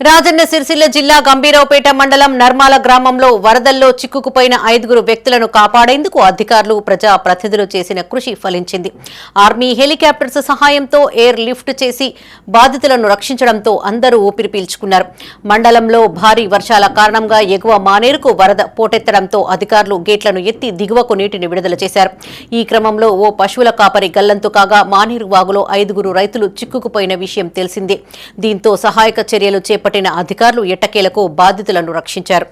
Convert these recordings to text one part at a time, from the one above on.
రాజన్న సిరిసిల్ల జిల్లా గంభీరావుపేట మండలం నర్మాల గ్రామంలో వరదల్లో చిక్కుకుపోయిన ఐదుగురు వ్యక్తులను కాపాడేందుకు అధికారులు ప్రజా ప్రతినిధులు చేసిన కృషి ఫలించింది. ఆర్మీ హెలికాప్టర్స్ సహాయంతో ఎయిర్ లిఫ్ట్ చేసి బాధితులను రక్షించడంతో అందరూ ఊపిరి పీల్చుకున్నారు. మండలంలో భారీ వర్షాల కారణంగా ఎగువ మానేరుకు వరద పోటెత్తడంతో అధికారులు గేట్లను ఎత్తి దిగువకు నీటిని విడుదల చేశారు. ఈ క్రమంలో ఓ పశువుల కాపరి గల్లంతు కాగా మానేరు వాగులో ఐదుగురు రైతులు చిక్కుకుపోయిన విషయం తెలిసిందే. దీంతో సహాయక చర్యలు చేపట్టిన అధికారులు ఎట్టకేలకు బాధితులను రక్షించారు.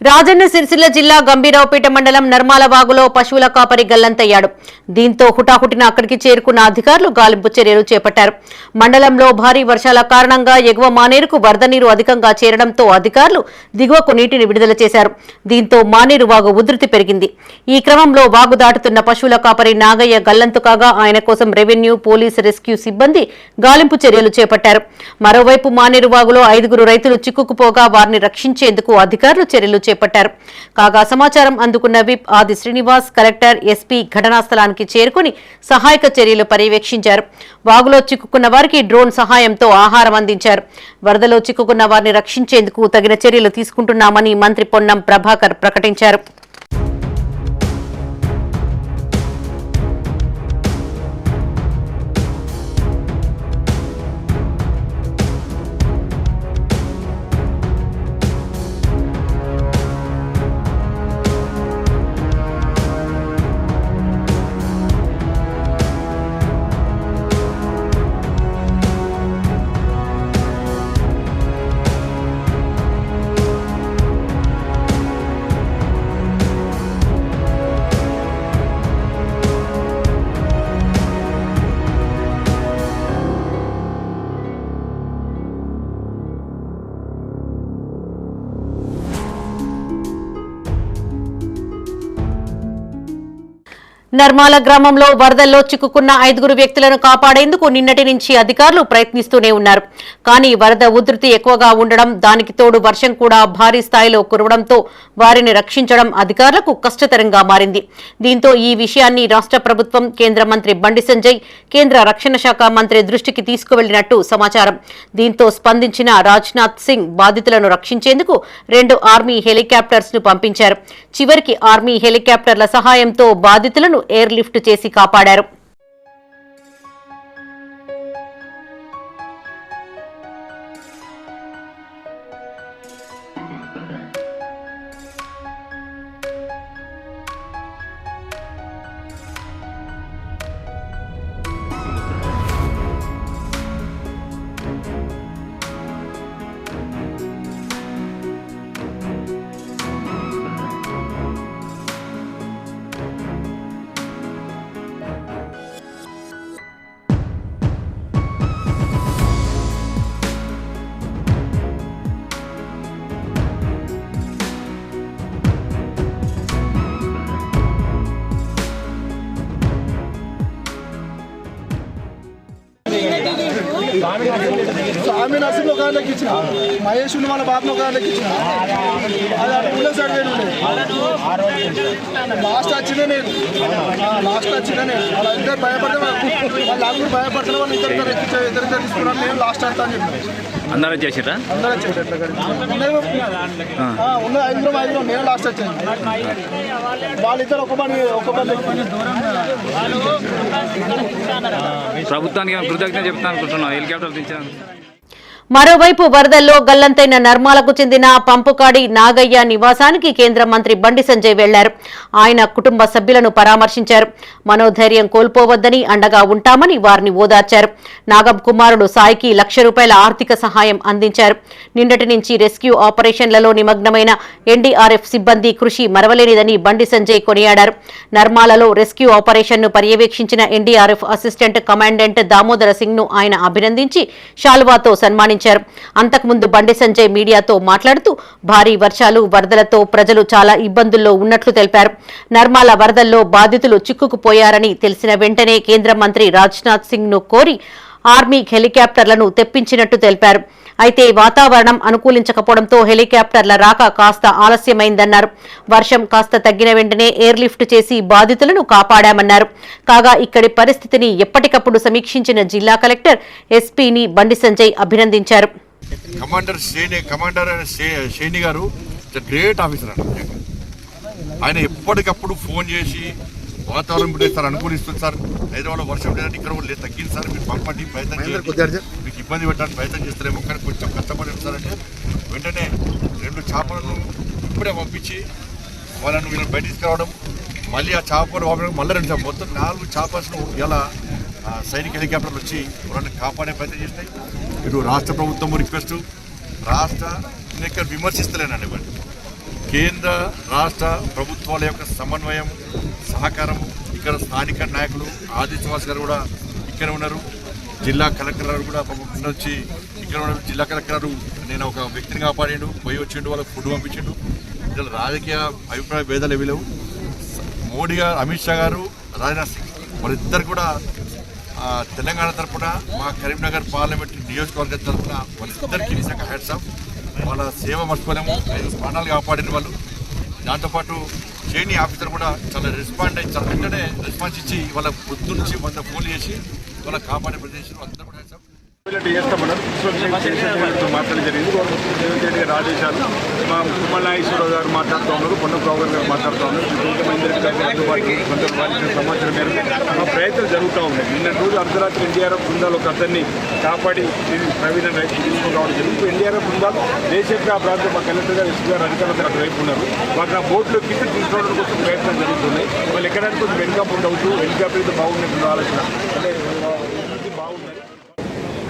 రాజన్న సిరిసిల్ల జిల్లా గంభీరావుపేట మండలం నర్మాల వాగులో పశువుల కాపరి గల్లంతయ్యాడు. దీంతో హుటాహుటిన అక్కడికి చేరుకున్న అధికారులు గాలింపు చర్యలు చేపట్టారు. మండలంలో భారీ వర్షాల కారణంగా ఎగువ మానేరుకు వరద నీరు అధికంగా చేరడంతో అధికారులు దిగువకు నీటిని విడుదల చేశారు. దీంతో మానేరు వాగు ఉధృతి పెరిగింది. ఈ క్రమంలో వాగు దాటుతున్న పశువుల కాపరి నాగయ్య గల్లంతు కాగా ఆయన కోసం రెవెన్యూ పోలీస్ రెస్క్యూ సిబ్బంది గాలింపు చర్యలు చేపట్టారు. మరోవైపు మానేరు వాగులో ఐదుగురు రైతులు చిక్కుకుపోగా వారిని రక్షించేందుకు అధికారులు చర్యలు చేపట్టారు. కాగా సమాచారం అందుకున్న విప్ ఆది శ్రీనివాస్ కలెక్టర్ ఎస్పీ ఘటనా స్థలానికి చేరుకుని సహాయక చర్యలు పర్యవేక్షించారు. వాగులో చిక్కుకున్న వారికి డ్రోన్ సహాయంతో ఆహారం అందించారు. వరదలో చిక్కుకున్న వారిని రక్షించేందుకు తగిన చర్యలు తీసుకుంటున్నామని మంత్రి పొన్నం ప్రభాకర్ ప్రకటించారు. నర్మాల గ్రామంలో వరదల్లో చిక్కుకున్న ఐదుగురు వ్యక్తులను కాపాడేందుకు నిన్నటి నుంచి అధికారులు ప్రయత్నిస్తూనే ఉన్నారు. కానీ వరద ఉధృతి ఎక్కువగా ఉండడం దానికి తోడు వర్షం కూడా భారీ స్థాయిలో కురవడంతో వారిని రక్షించడం అధికారులకు కష్టతరంగా మారింది. దీంతో ఈ విషయాన్ని రాష్ట్ర ప్రభుత్వం కేంద్ర మంత్రి బండి సంజయ్ కేంద్ర రక్షణ శాఖ మంత్రి దృష్టికి తీసుకువెళ్ళినట్టు సమాచారం. దీంతో స్పందించిన రాజ్నాథ్ సింగ్ బాధితులను రక్షించేందుకు రెండు ఆర్మీ హెలికాప్టర్స్ను పంపించారు. చివరికి ఆర్మీ హెలికాప్టర్ల సహాయంతో బాధితులను ఎయిర్ లిఫ్ట్ చేసి కాపాడారు. I'm going to Swamy nursing ఒక ఆయనకి ఇచ్చిన. మహేష్ ఉన్న వాళ్ళ బాబుని ఒక ఆయనకి ఇచ్చిన. అది అటు పుల్ల సైడ్ లాస్ట్ వచ్చిన నేను. లాస్ట్ వచ్చిన నేను. వాళ్ళ ఇద్దరు భయపడితే వాళ్ళు అందరూ భయపడుతున్న వాళ్ళు ఇద్దరు ఇద్దరు ఇద్దరు తీసుకున్నాను నేను లాస్ట్ అంతా అని చెప్పాను. అందరూ చేసిరా అందరూ ఆ, ఉన్నాయి ఐదుగురు ఐదుగురు నేను లాస్ట్ వచ్చాను. వాళ్ళిద్దరు ఒక పని ఒక పని ప్రభుత్వానికి కృతజ్ఞత చెప్తాను అనుకుంటున్నాను హెలికాప్టర్ దించాను. మరోవైపు వరదల్లో గల్లంతైన నర్మాలకు చెందిన పంపుకాడి నాగయ్య నివాసానికి కేంద్ర మంత్రి బండి సంజయ్ వెళ్ళారు. ఆయన కుటుంబ సభ్యులను పరామర్శించారు. మనోధైర్యం కోల్పోవద్దని అండగా ఉంటామని వారిని ఓదార్చారు. నాగం కుమారుడు సాయికి లక్ష రూపాయల ఆర్థిక సహాయం అందించారు. నిన్నటి నుంచి రెస్క్యూ ఆపరేషన్లలో నిమగ్నమైన ఎన్డీఆర్ఎఫ్ సిబ్బంది కృషి మరవలేనిదని బండి సంజయ్ కొనియాడారు. నర్మాలలో రెస్క్యూ ఆపరేషన్ను పర్యవేక్షించిన ఎన్డీఆర్ఎఫ్ అసిస్టెంట్ కమాండెంట్ దామోదర సింగ్ను ఆయన అభినందించి షాల్వాతో సన్మానించారు. అంతకుముందు బండి సంజయ్ మీడియాతో మాట్లాడుతూ భారీ వర్షాలు వరదలతో ప్రజలు చాలా ఇబ్బందుల్లో ఉన్నట్లు తెలిపారు. నర్మాల వరదల్లో బాధితులు చిక్కుకుపోయారని తెలిసిన వెంటనే కేంద్ర మంత్రి రాజ్నాథ్ సింగ్ను కోరి ఆర్మీ హెలికాప్టర్లను తెప్పించినట్టు తెలిపారు. అయితే వాతావరణం అనుకూలించకపోవడంతో హెలికాప్టర్ల రాక కాస్త ఆలస్యమైందన్నారు. వర్షం కాస్త తగ్గిన వెంటనే ఎయిర్ లిఫ్ట్ చేసి బాధితులను కాపాడామన్నారు. కాగా ఇక్కడి పరిస్థితిని ఎప్పటికప్పుడు సమీక్షించిన జిల్లా కలెక్టర్ ఎస్పీని బండి సంజయ్ అభినందించారు. కమాండర్ శ్రేణి కమాండర్ అయిన శ్రేణి గారు గ్రేట్ ఆఫీసర్ అండి ఆయన ఎప్పటికప్పుడు ఫోన్ చేసి వాతావరణం ఇప్పుడు సార్ అనుకూలిస్తుంది సార్. హైదరాబాద్లో వర్షం లేదంటే ఇక్కడ కూడా లేదు. తగ్గింది సార్. మీరు పంపండి ప్రయత్నం చేయండి. మీకు ఇబ్బంది పెట్టడానికి ప్రయత్నం చేస్తారేమో కానీ కొంచెం కష్టపడి సార్ అంటే వెంటనే రెండు చేపలను ఇప్పుడే పంపించి వాళ్ళను వీళ్ళని బయట తీసుకురావడం మళ్ళీ ఆ చేపలు పంపడం మళ్ళీ రెండు మొత్తం నాలుగు చేపలను ఇలా ఆ, సైనిక హెలికాప్టర్లు వచ్చి వాళ్ళని కాపాడే ప్రయత్నం చేస్తాయి ఇటు రాష్ట్ర ప్రభుత్వం రిక్వెస్ట్ రాష్ట్ర నేను ఇక్కడ విమర్శిస్తలేనండి ఇవ్వండి కేంద్ర రాష్ట్ర ప్రభుత్వాల యొక్క సమన్వయం సహకారం ఇక్కడ స్థానిక నాయకులు ఆదిత్యవాస్ గారు కూడా ఇక్కడ ఉన్నారు. జిల్లా కలెక్టర్ గారు కూడా పాపం వచ్చి ఇక్కడ ఉన్నారు. జిల్లా కలెక్టర్ నేను ఒక వ్యక్తిని కాపాడాడు పోయి వచ్చిండు వాళ్ళకి ఫుడ్ పంపించిండు. ఇందులో రాజకీయ అభిప్రాయ భేదాలు ఏవి లేవు. మోడీ గారు అమిత్ షా గారు రాజ్నాథ్ సింగ్ వాళ్ళిద్దరు కూడా తెలంగాణ తరఫున మా కరీంనగర్ పార్లమెంట్ నియోజకవర్గం తరపున వాళ్ళిద్దరికి నిజంగా హ్యాట్స్ ఆఫ్ వాళ్ళ సేవ మర్చిపోలేము. ఐదు స్థానాలు కాపాడిన వాళ్ళు. దాంతోపాటు చేని ఆఫీసర్ కూడా చాలా రెస్పాండ్ అయ్యి చాలా వెంటనే రెస్పాన్స్ ఇచ్చి వాళ్ళ పొద్దు నుంచి వంద ఫోన్ చేసి వాళ్ళ కాపాడే ప్రదేశం అందరూ కూడా హ్యాట్స్ మాట్లాడడం జరిగింది. రేవంత్ రెడ్డి గారి ఆదేశాలు మా కుమ్మనాయేశ్వరరావు గారు మాట్లాడుతూ ఉన్నారు పొన్న ప్రభాకర్ గారు మాట్లాడుతూ ఉన్నారు. అందుబాటులో సమాచారం మేరకు మా ప్రయత్నం జరుగుతూ ఉన్నాయి. నిన్న రోజు అర్ధరాత్రి ఎన్డీఆర్ఎఫ్ బృందాలు ఒక అతన్ని కాపాడి ప్రవీణ రైతు తీసుకుని రావడం జరిగింది ఎన్డీఆర్ఎఫ్ బృందాలు దేశవ్యాప్త ఆ ప్రాంతం మా కలెక్టర్ గారు ఎస్పీ గారు అధికారులు అక్కడ వైపు ఉన్నారు. వాటిని ఆ బోట్లో కింద తీసుకురావడం కోసం ప్రయత్నం జరుగుతున్నాయి. వాళ్ళు ఎక్కడానికి కొంచెం వెనుక ఉండవచ్చు హెలికాప్టర్ అయితే బాగున్నట్టు ఆలోచన. అంటే ఇది బాగున్నది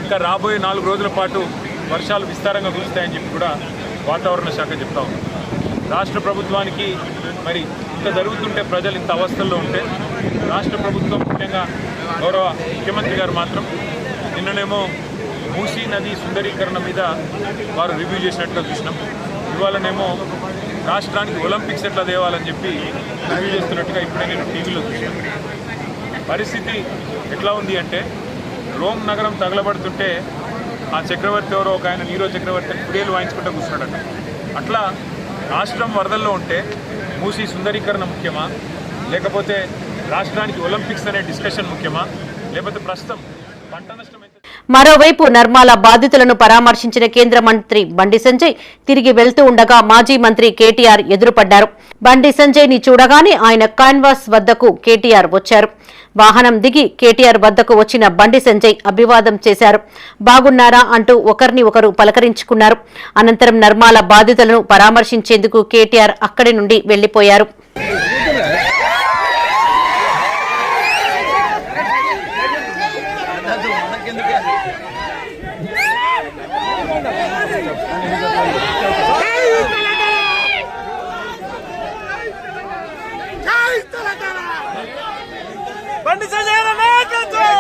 ఇంకా రాబోయే నాలుగు రోజుల పాటు వర్షాలు విస్తారంగా కురుస్తాయని చెప్పి కూడా వాతావరణ శాఖ చెప్తా ఉంది. రాష్ట్ర ప్రభుత్వానికి మరి ఇంత జరుగుతుంటే ప్రజలు ఇంత అవస్థల్లో ఉంటే రాష్ట్ర ప్రభుత్వం ముఖ్యంగా గౌరవ ముఖ్యమంత్రి గారు మాత్రం నిన్ననేమో మూసీ నది సుందరీకరణ మీద వారు రివ్యూ చేసినట్టుగా చూసినాం. ఇవాళనేమో రాష్ట్రానికి ఒలింపిక్స్ ఎట్లా తేవాలని చెప్పి రివ్యూ చేస్తున్నట్టుగా ఇప్పుడే నేను టీవీలో చూశాను పరిస్థితి ఎట్లా ఉంది అంటే రోమ్ నగరం తగలబడుతుంటే ఆ చక్రవర్తి ఎవరో ఒక ఆయన నీరో చక్రవర్తి కుడేలు వాయించుకుంటూ కూర్చున్నాడట. అట్లా రాష్ట్రం వరదల్లో ఉంటే మూసి సుందరీకరణ ముఖ్యమా? లేకపోతే రాష్ట్రానికి ఒలింపిక్స్ అనే డిస్కషన్ ముఖ్యమా? లేకపోతే ప్రస్తుతం పంట నష్టం మరోవైపు నర్మాల బాధితులను పరామర్శించిన కేంద్ర మంత్రి బండి సంజయ్ తిరిగి వెళ్తూ ఉండగా మాజీ మంత్రి కేటీఆర్ ఎదురుపడ్డారు. బండి సంజయ్ని చూడగానే ఆయన కాన్వాస్ వద్దకు కేటీఆర్ వచ్చారు. వాహనం దిగి కేటీఆర్ వద్దకు వచ్చిన బండి సంజయ్ అభివాదం చేశారు. బాగున్నారా అంటూ ఒకరిని ఒకరు పలకరించుకున్నారు. అనంతరం నర్మాల బాధితులను పరామర్శించేందుకు కేటీఆర్ అక్కడి నుండి వెళ్ళిపోయారు బండి సంజయ్ నాయకత్వం